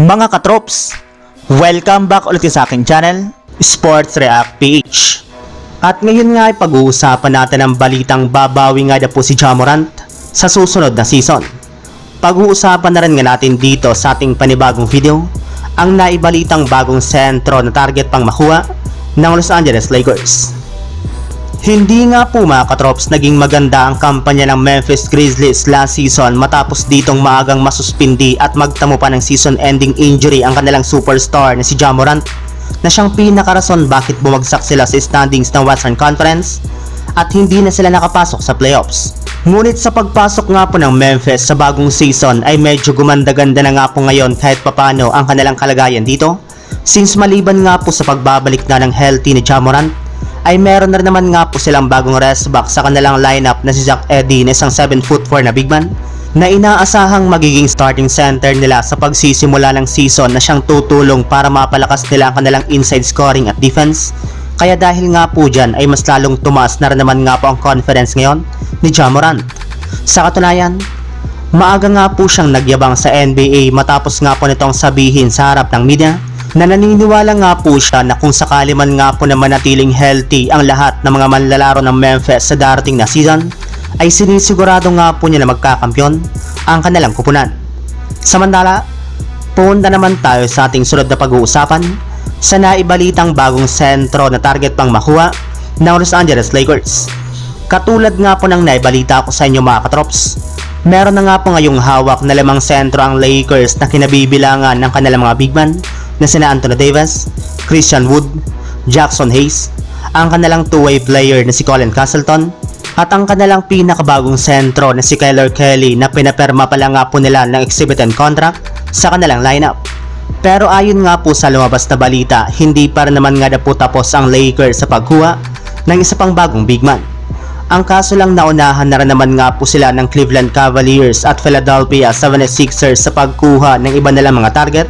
Mga katrops, welcome back ulit sa aking channel, Sports React PH. At ngayon nga ay pag-uusapan natin ang balitang babawi nga na po si Jamorant sa susunod na season. Pag-uusapan na rin nga natin dito sa ating panibagong video ang naibalitang bagong sentro na target pang makuha ng Los Angeles Lakers. Hindi nga po mga katrops naging maganda ang kampanya ng Memphis Grizzlies last season matapos ditong maagang masuspindi at magtamo pa ng season-ending injury ang kanilang superstar na si Ja Morant na siyang pinakarason bakit bumagsak sila sa standings ng Western Conference at hindi na sila nakapasok sa playoffs. Ngunit sa pagpasok nga po ng Memphis sa bagong season ay medyo gumanda-ganda na nga po ngayon kahit papano ang kanilang kalagayan dito since maliban nga po sa pagbabalik na ng healthy ni Ja Morant ay meron na rin naman nga po silang bagong rest back sa kanilang lineup na si Zach Eddy na isang 7 foot 4 na big man na inaasahang magiging starting center nila sa pagsisimula ng season na siyang tutulong para mapalakas nila ang kanilang inside scoring at defense. Kaya dahil nga po dyan ay mas lalong tumaas na rin naman nga po ang confidence ngayon ni Ja Morant. Sa katunayan, maaga nga po siyang nagyabang sa NBA matapos nga po nitong sabihin sa harap ng media na naniniwala nga po siya na kung sakali man nga po na manatiling healthy ang lahat ng mga manlalaro ng Memphis sa darating na season, ay sinisigurado nga po niya na magkakampyon ang kanilang kupunan. Samantala, punta naman tayo sa ating sunod na pag-uusapan sa naibalitang bagong sentro na target pang makuha ng Los Angeles Lakers. Katulad nga po ng naibalita ko sa inyo mga katrops, meron na nga po ngayong hawak na limang sentro ang Lakers na kinabibilangan ng kanilang mga big man na sina Anthony Davis, Christian Wood, Jackson Hayes, ang kanilang two-way player na si Colin Castleton, at ang kanilang pinakabagong sentro na si Kyler Kelly na pinaperma pa lang nga po nila ng exhibited contract sa kanilang lineup. Pero ayon nga po sa lumabas na balita, hindi pa naman nga na po tapos ang Lakers sa pagkuha ng isa pang bagong big man. Ang kaso lang naunahan na rin naman nga po sila ng Cleveland Cavaliers at Philadelphia 76ers sa pagkuha ng iba nilang mga target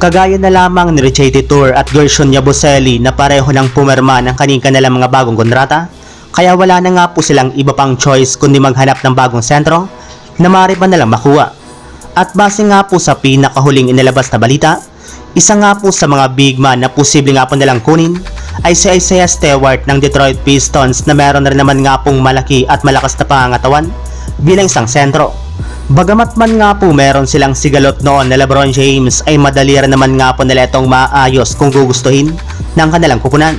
Kagaya na lamang ni Richie Tour at Gershon Yabuseli na pareho ng pumerma ng kanika nilang mga bagong kontrata, kaya wala na nga po silang iba pang choice kundi maghanap ng bagong sentro na maaari pa nalang makuha. At base nga po sa pinakahuling inilabas na balita, isa nga po sa mga big man na posible nga po nilang kunin ay si Isaiah Stewart ng Detroit Pistons na meron na rin naman nga pong malaki at malakas na pangangatawan bilang isang sentro. Bagamat man nga po meron silang sigalot noon na Lebron James ay madali rin naman nga po nila itong maayos kung gugustuhin ng kanilang kupunan.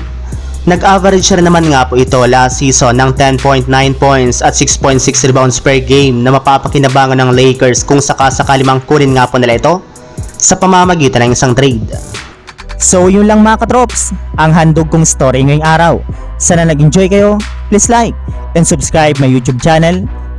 Nag-average rin naman nga po ito last season ng 10.9 points at 6.6 rebounds per game na mapapakinabangan ng Lakers kung sakasakali mang kunin nga po nila ito sa pamamagitan ng isang trade. So yun lang mga katrops, ang handog kong story ngayong araw. Sana nag-enjoy kayo, please like and subscribe my YouTube channel,